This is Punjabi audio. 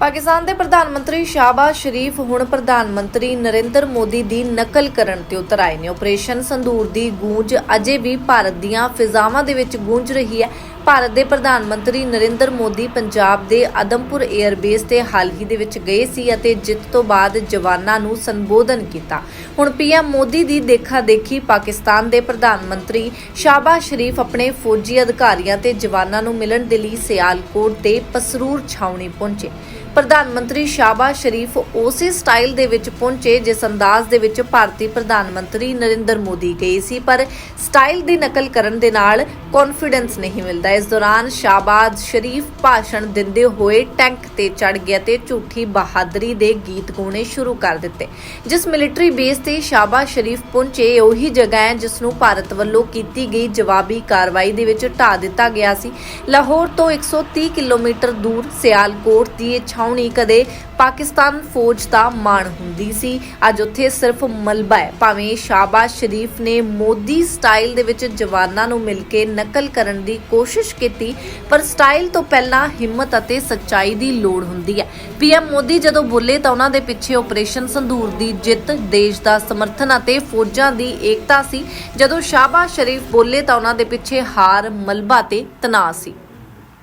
ਪਾਕਿਸਤਾਨ ਦੇ ਪ੍ਰਧਾਨ ਮੰਤਰੀ ਸ਼ਾਹਬਾਜ਼ ਸ਼ਰੀਫ ਹੁਣ ਪ੍ਰਧਾਨ ਮੰਤਰੀ ਨਰਿੰਦਰ ਮੋਦੀ ਦੀ ਨਕਲ ਕਰਨ ਤੇ ਉਤਰ ਆਏ ਨੇ। ਆਪਰੇਸ਼ਨ ਸੰਦੂਰ ਦੀ ਗੂੰਜ ਅਜੇ ਵੀ ਭਾਰਤ ਦੀਆਂ ਫਿਜ਼ਾਵਾਂ ਦੇ ਵਿੱਚ ਗੂੰਜ ਰਹੀ ਹੈ। ਭਾਰਤ ਦੇ ਪ੍ਰਧਾਨ ਮੰਤਰੀ ਨਰਿੰਦਰ ਮੋਦੀ ਪੰਜਾਬ ਦੇ ਆਦਮਪੁਰ 에ਅਰਬੇਸ ਤੇ ਹਾਲ ਹੀ ਦੇ ਵਿੱਚ ਗਏ ਸੀ ਅਤੇ ਜਿੱਤ ਤੋਂ ਬਾਅਦ ਜਵਾਨਾਂ ਨੂੰ ਸੰਬੋਧਨ ਕੀਤਾ। ਹੁਣ ਪੀਐਮ ਮੋਦੀ ਦੀ ਦੇਖਾ ਦੇਖੀ ਪਾਕਿਸਤਾਨ ਦੇ ਪ੍ਰਧਾਨ ਮੰਤਰੀ ਸ਼ਾਹਬਾਜ਼ ਸ਼ਰੀਫ ਆਪਣੇ ਫੌਜੀ ਅਧਿਕਾਰੀਆਂ ਤੇ ਜਵਾਨਾਂ ਨੂੰ ਮਿਲਣ ਦੇ ਲਈ ਸਿਆਲਕੋਟ ਦੇ ਪਸਰੂਰ ਛਾਉਣੀ ਪਹੁੰਚੇ। ਪ੍ਰਧਾਨ ਮੰਤਰੀ ਸ਼ਾਹਬਾਜ਼ ਸ਼ਰੀਫ ਉਸੇ ਸਟਾਈਲ ਦੇ ਵਿੱਚ ਪਹੁੰਚੇ ਜਿਸ ਅੰਦਾਜ਼ ਦੇ ਵਿੱਚ ਭਾਰਤੀ ਪ੍ਰਧਾਨ ਮੰਤਰੀ ਨਰਿੰਦਰ ਮੋਦੀ ਗਏ ਸੀ, ਪਰ ਸਟਾਈਲ ਦੀ ਨਕਲ ਕਰਨ ਦੇ ਨਾਲ ਕੌਨਫੀਡੈਂਸ ਨਹੀਂ ਮਿਲਦਾ। ਇਸ ਦੌਰਾਨ ਸ਼ਾਹਬਾਜ਼ ਸ਼ਰੀਫ ਭਾਸ਼ਣ ਦਿੰਦੇ ਹੋਏ ਟੈਂਕ ਤੇ ਚੜ ਗਿਆ ਤੇ ਝੂਠੀ ਬਹਾਦਰੀ ਦੇ ਗੀਤ ਗਾਉਣੇ ਸ਼ੁਰੂ ਕਰ ਦਿੱਤੇ। ਜਿਸ ਮਿਲਟਰੀ ਬੇਸ ਤੇ ਸ਼ਾਬਾਜ਼ ਸ਼ਰੀਫ ਪਹੁੰਚੇ, ਉਹੀ ਜਗ੍ਹਾ ਹੈ ਜਿਸ ਨੂੰ ਭਾਰਤ ਵੱਲੋਂ ਕੀਤੀ ਗਈ ਜਵਾਬੀ ਕਾਰਵਾਈ ਦੇ ਵਿੱਚ ਢਾ ਦਿੱਤਾ ਗਿਆ ਸੀ। ਲਾਹੌਰ ਤੋਂ 130 ਕਿਲੋਮੀਟਰ ਦੂਰ ਸਿਆਲਕੋਟ ਦੀ ਇਹ ਛਾਉਣੀ ਕਦੇ ਪਾਕਿਸਤਾਨ ਫੌਜ ਦਾ ਮਾਣ ਹੁੰਦੀ ਸੀ। ਅੱਜ ਉੱਥੇ ਸਿਰਫ ਮਲਬਾ ਹੈ। ਭਾਵੇਂ ਸ਼ਾਹਬਾਜ਼ ਸ਼ਰੀਫ ਨੇ ਮੋਦੀ ਸਟਾਈਲ ਦੇ ਵਿੱਚ ਜਵਾਨਾਂ ਨੂੰ ਮਿਲ ਕੇ ਨਕਲ ਕਰਨ ਦੀ ਕੋਸ਼ਿਸ਼ ਕੀਤੀ, ਪਰ ਸਟਾਈਲ ਤੋਂ ਪਹਿਲਾਂ ਹਿੰਮਤ ਅਤੇ ਸੱਚਾਈ ਦੀ ਲੋੜ ਹੁੰਦੀ ਹੈ। ਪੀਐਮ ਮੋਦੀ ਜਦੋਂ ਬੋਲੇ ਤਾਂ ਉਹਨਾਂ ਦੇ ਪਿੱਛੇ ਆਪਰੇਸ਼ਨ ਸੰਧੂਰ ਦੀ ਜਿੱਤ, ਦੇਸ਼ ਦਾ ਸਮਰਥਨ ਅਤੇ ਫੌਜਾਂ ਦੀ ਏਕਤਾ ਸੀ। ਜਦੋਂ ਸ਼ਾਹਬਾਜ਼ ਸ਼ਰੀਫ ਬੋਲੇ ਤਾਂ ਉਹਨਾਂ ਦੇ ਪਿੱਛੇ ਹਾਰ, ਮਲਬਾ ਤੇ ਤਣਾਅ ਸੀ।